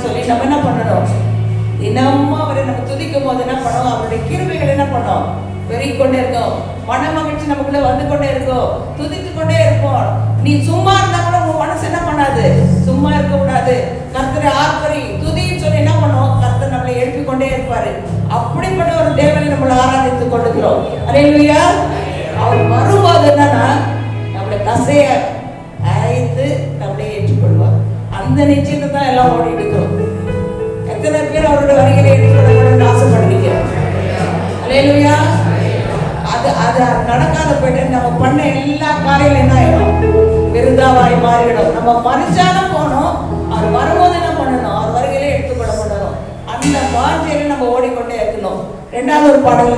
சொல்லி நம்ம என்ன பண்ணணும்? தினமும் அவரை நம்ம துதிக்கும் போது என்ன பண்ணோம் அவருடைய கிருமைகள் என்ன பண்ணோம்? பெருகிக் கொண்டே இருக்கும். மன மகிழ்ச்சி நமக்குள்ள வந்து கொண்டே இருக்கும். துதித்து கொண்டே இருப்போம். நீ சும்மா இருந்தா கூட உன் மனசு என்ன பண்ணாது? சும்மா இருக்க கூடாது. கர்த்தரை ஆர்ப்பரி துதின்னு சொல்லி என்ன பண்ணுவோம் கர்த்தர் நம்மளை எழுப்பி கொண்டே இருப்பாரு. அப்படிப்பட்ட ஒரு தேவனை நம்மளை ஆராதித்துக் அதே அல்லேலூயா அவர் வரும்போது என்னன்னா நம்மளை கசைய அழைத்து அந்த நிச்சயத்தை தான் எல்லாம் ஓடிட்டு இருக்கிறோம் எத்தனை பேர் அவருடைய வருகையை ஏற்றுக்கொள்ளணும்னு ஆசைப்படுறீங்க? அல்லேலூயா. அது அது நடக்காத போயிட்டு நம்ம பண்ண எல்லா காரியம் என்ன ஆயிடும்? விருதாவாய் மாறிடும். நம்ம மறைச்சாலும் போனோம். அவர் வரும்போது என்ன பண்ணணும்? அவர் வருகையிலே எடுத்துக்கொள்ள பண்ணணும் அந்த வார்த்தையில நம்ம ஓடிக்கொண்டே இருக்கணும். ரெண்டாவது ஒரு பாடலை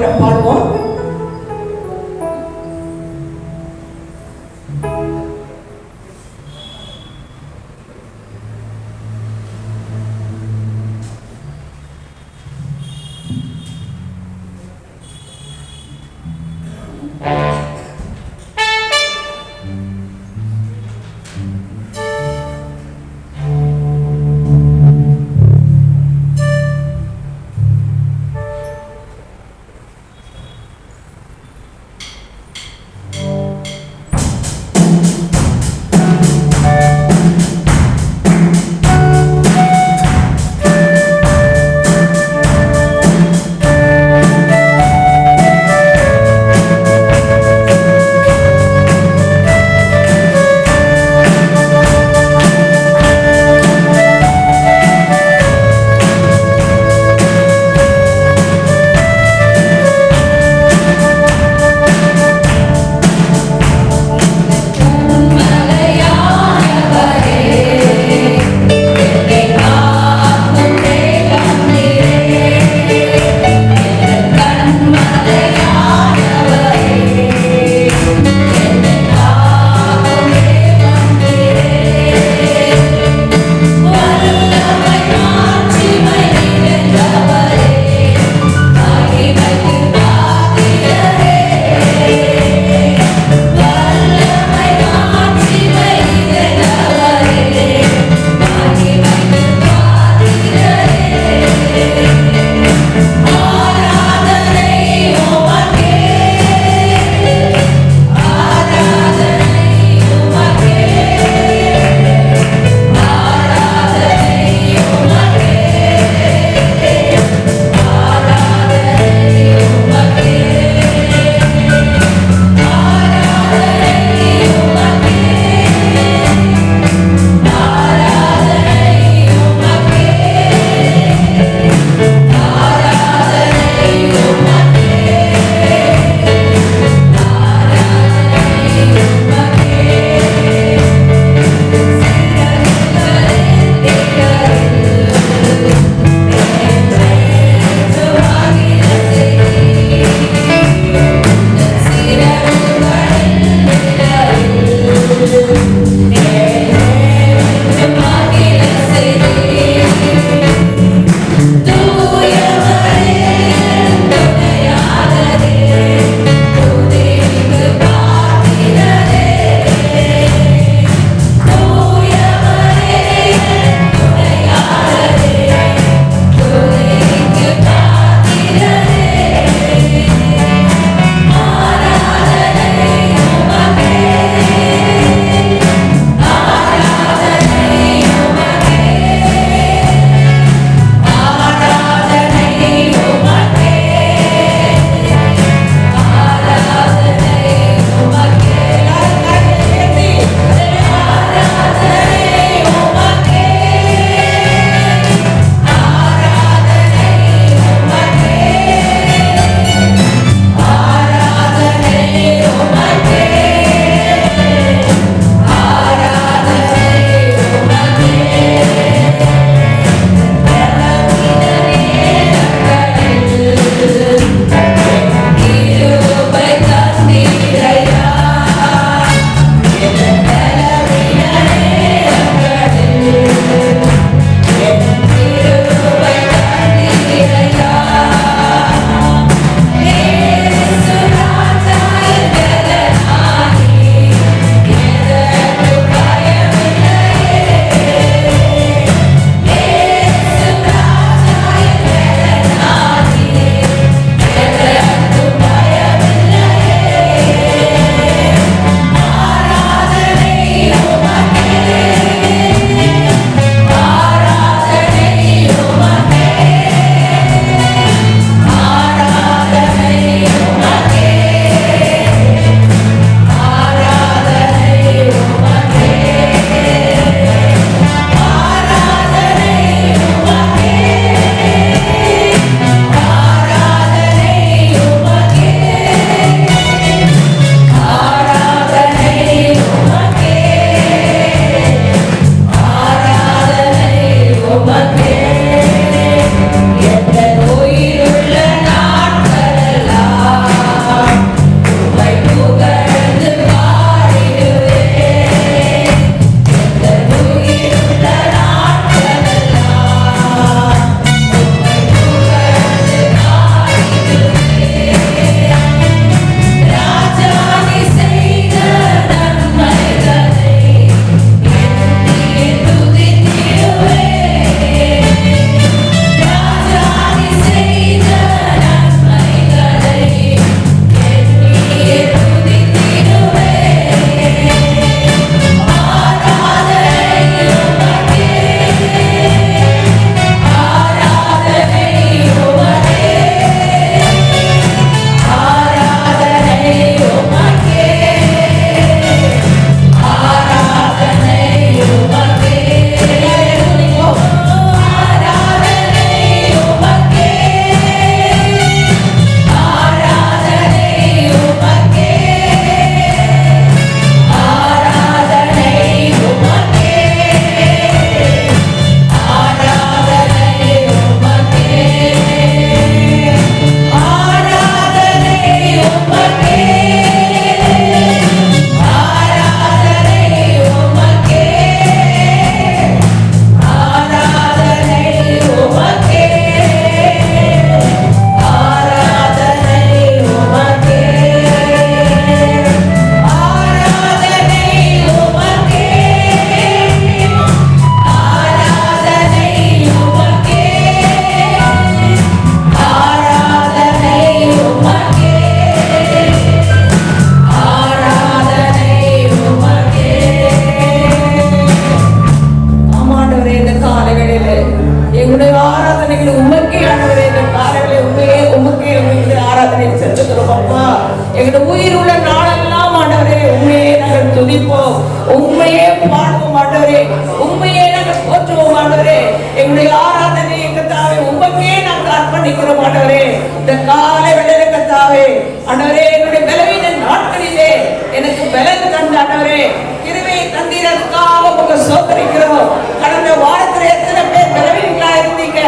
துதிப்போம் பாடுவோம் பாடுவோம் ஆண்டவரே. உண்மையே நாங்கள் போற்றுவோம் ஆண்டவரே. எங்களுடைய ஆராதனை கத்தாவே உண்மைக்கே நாங்கள் அர்ப்பணிக்கிறோம் ஆண்டவரே. இந்த காலை வேளையில கத்தாவே ஆண்டவரே என்னுடைய பலவீன நாட்களிலே எனக்கு பலன் தந்த ஆண்டவரே. கிருபையை தந்தீர் அதுக்காக உங்க சோதரிக்கிறோம் கடந்த வாரத்தில் எத்தனை பேர் பலவீனங்களா இருந்தீங்க.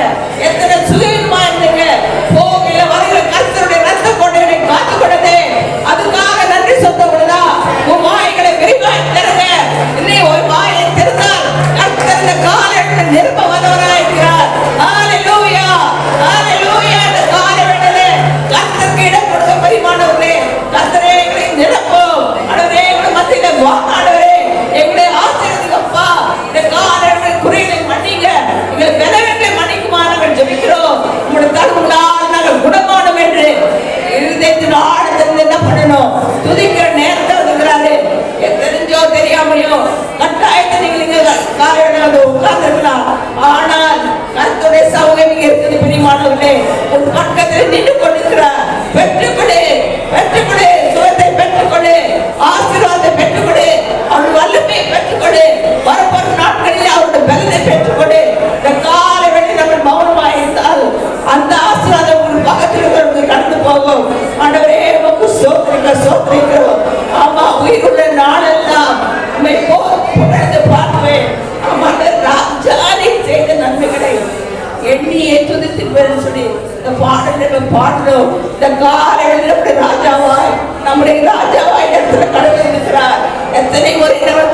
துதித்து பெறும் சொல்லி இந்த பாடல் நம்ம பாடுறோம் இந்த காலையில் நம்முடைய ராஜாவாய் நம்முடைய ராஜாவாய் இடத்துல கடவுள் இருக்கிறார். எத்தனை முறை நம்ம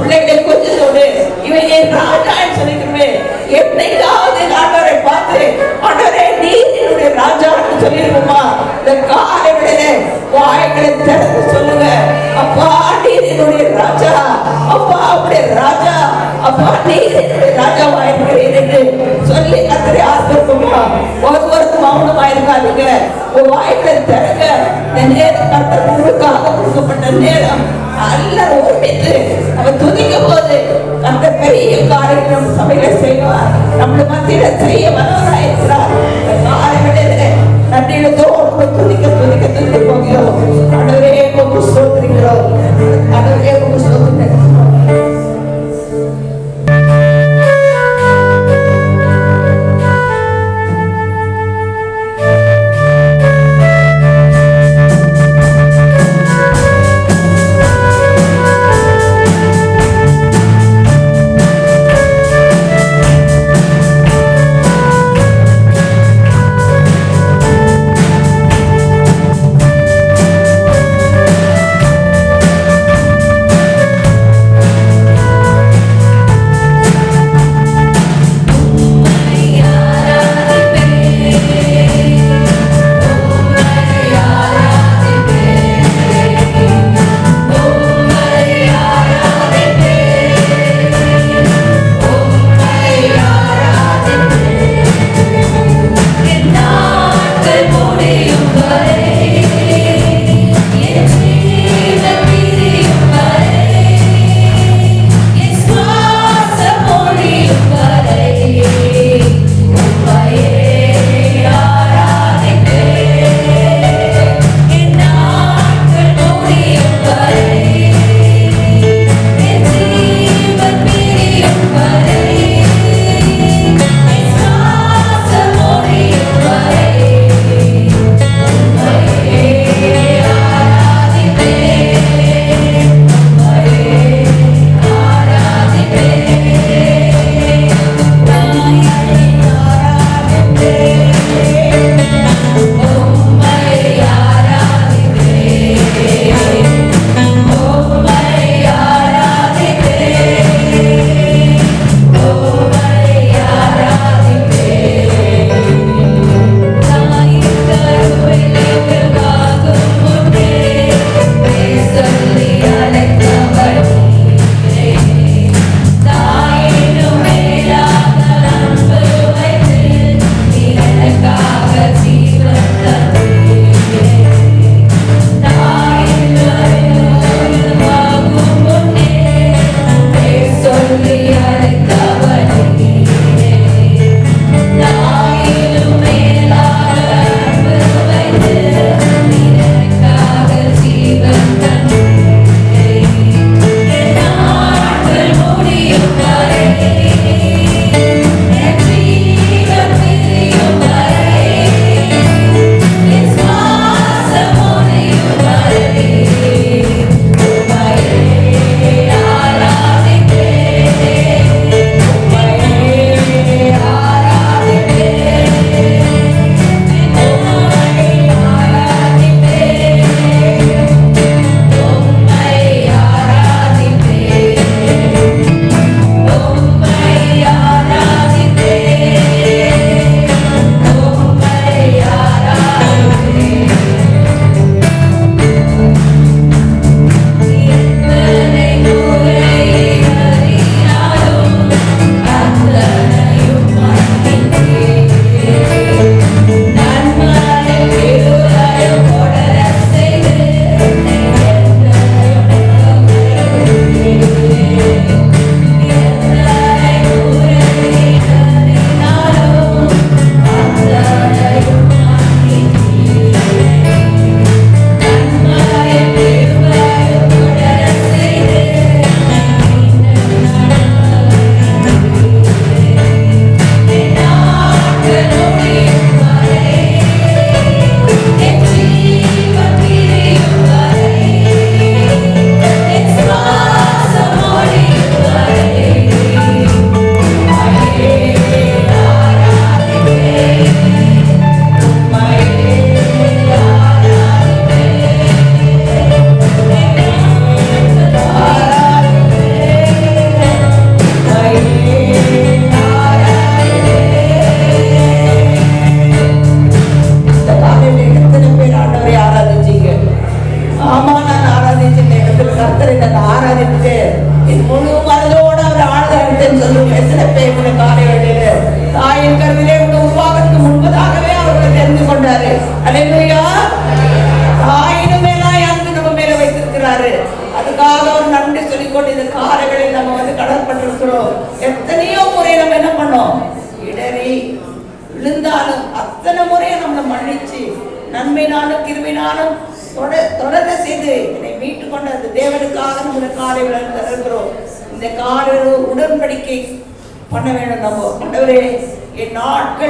பிள்ளைகளை கொஞ்சம் சொல்லு. இவன் என் ராஜான்னு சொல்லிக்கிறேன் எப்படியாவது ஆண்டவரை பார்த்து ஆண்டவரே நீர் என்னுடைய ராஜான்னு சொல்லிருக்குமா இந்த காலையிலே வாய்களை திறந்து சொல்லுங்க. அப்பா நீ என்னுடைய ராஜா. அப்பா அவருடைய ராஜா. அப்பா நீர் என்னுடைய ராஜாவா இருக்கிறீர் என்று சொல்லி கத்திரி ஆசிரியமா ஒருவருக்கும் மௌனமா இருக்காதீங்க உன் வாய்களை திறங்க இந்த நேரம் கத்தர் உங்களுக்காக கொடுக்கப்பட்ட நேரம். எல்லாரும் ஒருமித்து அவன் துதிக்கும் போது அந்த பெரிய காரியங்கள் நம்ம சபையில செய்வார். நம்மள மத்தியில செய்ய வல்லவராயிருக்கிறார் இந்த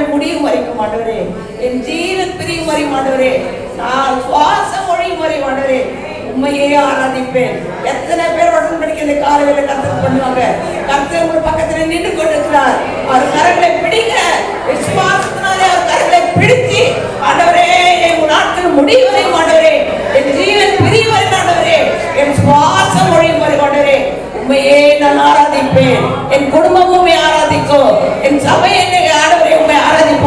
நாட்கள் முடியும் வரைக்கும் ஆண்டவரே. என் ஜீவன் பிரியும் வரை ஆண்டவரே. நான் சுவாசம் ஒழியும் வரை ஆண்டவரே. உண்மையே ஆராதிப்பேன். எத்தனை பேர் உடன்படிக்கை இந்த காலையில கருத்து பண்ணுவாங்க? கருத்து உங்க பக்கத்துல நின்று கொண்டிருக்கிறார். அவர் கரங்களை பிடிங்க. விசுவாசத்தினாலே அவர் கரங்களை பிடித்து ஆண்டவரே என் நாட்கள் முடியும் வரை ஆண்டவரே. என் ஜீவன் பிரியும் வரை ஆண்டவரே. என் சுவாசம் ஒழியும் வரை ஆண்டவரே. உண்மையே நான் ஆராதிப்பேன். என் குடும்பமும் ஆராதிக்கும். என் சபையை என்னை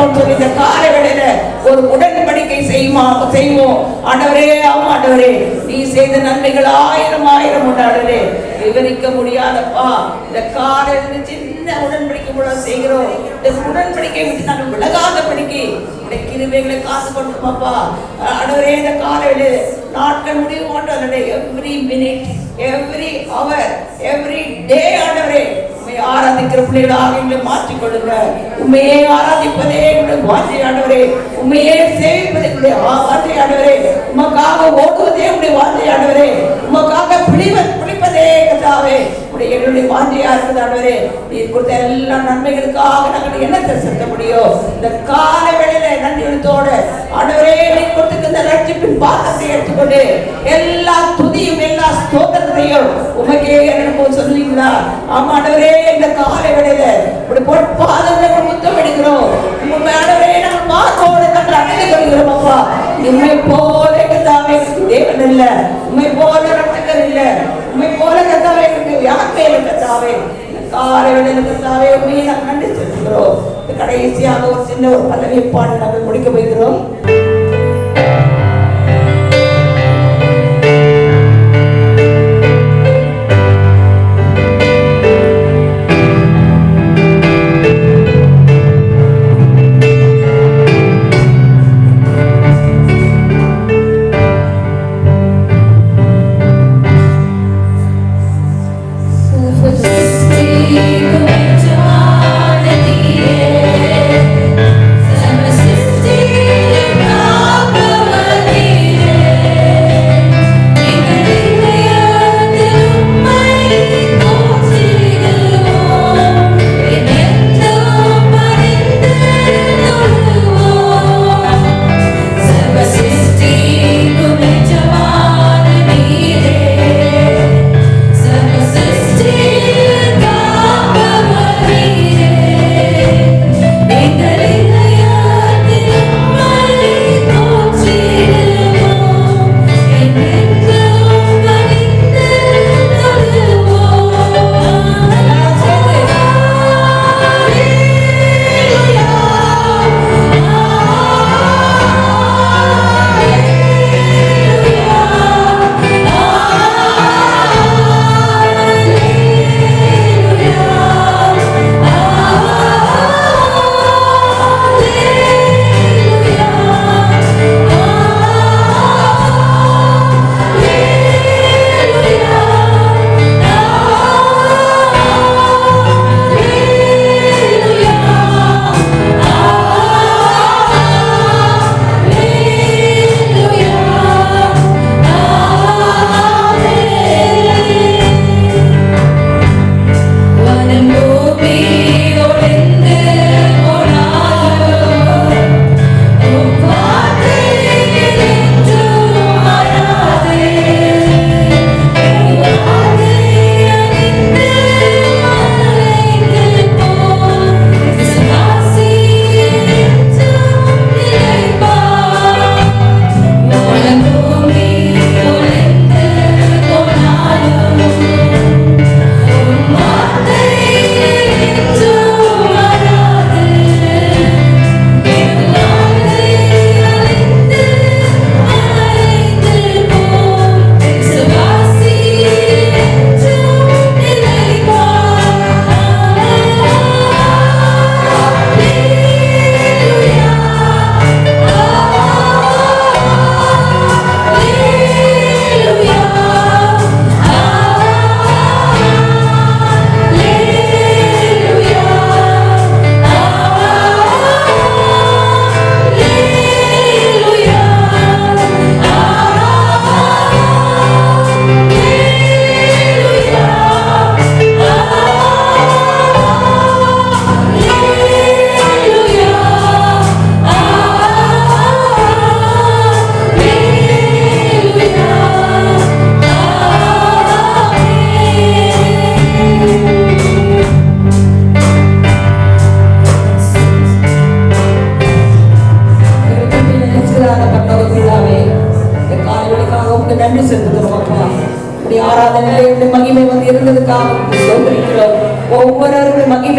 உண்மை இந்த காலை வேளையில ஒரு உடன்படிக்கை செய்யுமா செய்வோம். ஆண்டவரே ஆமா ஆண்டவரே நீ செய்த நன்மைகள் ஆயிரம் ஆயிரம் உண்டு விவரிக்க முடியாதப்பா இந்த காலையில சின்ன உடன்படிக்கை கூட செய்கிறோம். இந்த உடன்படிக்கை விட்டு நாங்கள் விலகாதபடிக்கு உடைய கிருபைகளை காத்து கொண்டிருப்பா ஆண்டவரே இந்த காலையில நாட்கள் முடிவு ஆண்டவரே. Every minute every hour every day ஆண்டவரே. உண்மை ஆராதிக்கிற பிள்ளைகளாக எங்களை மாற்றிக் கொள்ளுங்க உண்மையை ஆராதிப்பதே எங்களுடைய வார்த்தை ஆண்டவரே உண்மையே சேவிப்பதே எங்களுடைய வா- ஆண்டவரே உமக்காக ஓடுவதே உங்களுடைய வார்த்தை ஆண்டவரே உமக்காக பிழிவ பிடிப்பதே கதாவே உடைய எங்களுடைய வாஞ்சையா இருக்குது ஆண்டவரே நீர் கொடுத்த எல்லா நன்மைகளுக்காக நாங்கள் என்னத்தை செலுத்த முடியும் இந்த கால வேளையில நன்றியோட ஆண்டவரே நீ கொடுத்துக்கு இந்த ரட்சிப்பின் பாத்திரத்தை எடுத்துக்கொண்டு எல்லா துதியும் எல்லா ஸ்தோத்திரத்தையும் உமக்கே எனக்கு சொல்லுவீங்களா? ஆமா ஆண்டவரே இந்த கால வேளையில இப்படி போட்டு பாதங்களை முத்தம் எடுக்கிறோம் உண்மை ஆண்டவரே நாங்கள் மாத்தோடு நாங்கள் அடைந்து கொள்கிறோம் அப்பா. உண்மை போல கத்தாவே தேவன் இல்லை உண்மை போல ரட்சகர் இல்லை. உண்மை போல கத்தாவே எனக்கு யாருமே கத்தாவே காலை வேளையில கத்தாவே உண்மையை நாங்கள் நன்றி செலுத்துகிறோம் கடைசியாக ஒரு சின்ன ஒரு பதவியை பாடு நாங்கள் முடிக்க போகிறோம்.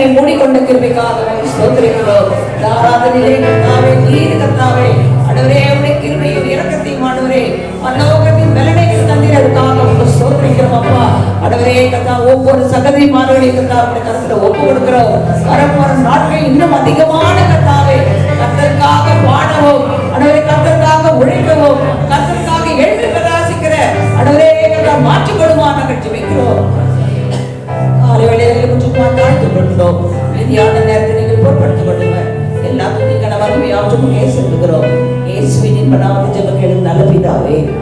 ஒவ்வொருவருடைய மூடிக்கொண்ட கிருபைக்காக உமக்கு ஸ்தோத்திரிக்கிறோம். இந்த கர்த்தாவே நீர் கர்த்தாவே அடவரே உடைய கிருபையும் இறக்கத்தையும் ஆண்டவரே பரலோகத்தின் பலனை தந்தீர் அதுக்காக உமக்கு ஸ்தோத்திரிக்கிறோம் அப்பா. அடவரே கர்த்தா ஒவ்வொரு சகதி மாணவர்களையும் கர்த்தா உடைய கருத்துல ஒப்பு கொடுக்கிறோம் வரப்போற நாட்கள் இன்னும் அதிகமான கர்த்தாவே கர்த்தருக்காக பாடவும் அடவரே கர்த்தருக்காக உழைக்கவும் கர்த்தருக்காக எழுந்து பிரகாசிக்கிற அடவரே கர்த்தா மாற்றிக்கொள்ளுமா கொடுமா நாங்கள் ஜெபிக்கிறோம். காலை சும்மா கொஞ்சம் தாழ்த்து கொண்டோம் மீதியான நேரத்தை நீங்கள் பொருட்படுத்திக் கொள்ளுங்க எல்லாத்துக்கும் நீங்கள் வறுமையாற்றும் செலுத்துகிறோம் ஏசுவின் பணாவது ஜெப கேளும் நல்ல பிதாவே.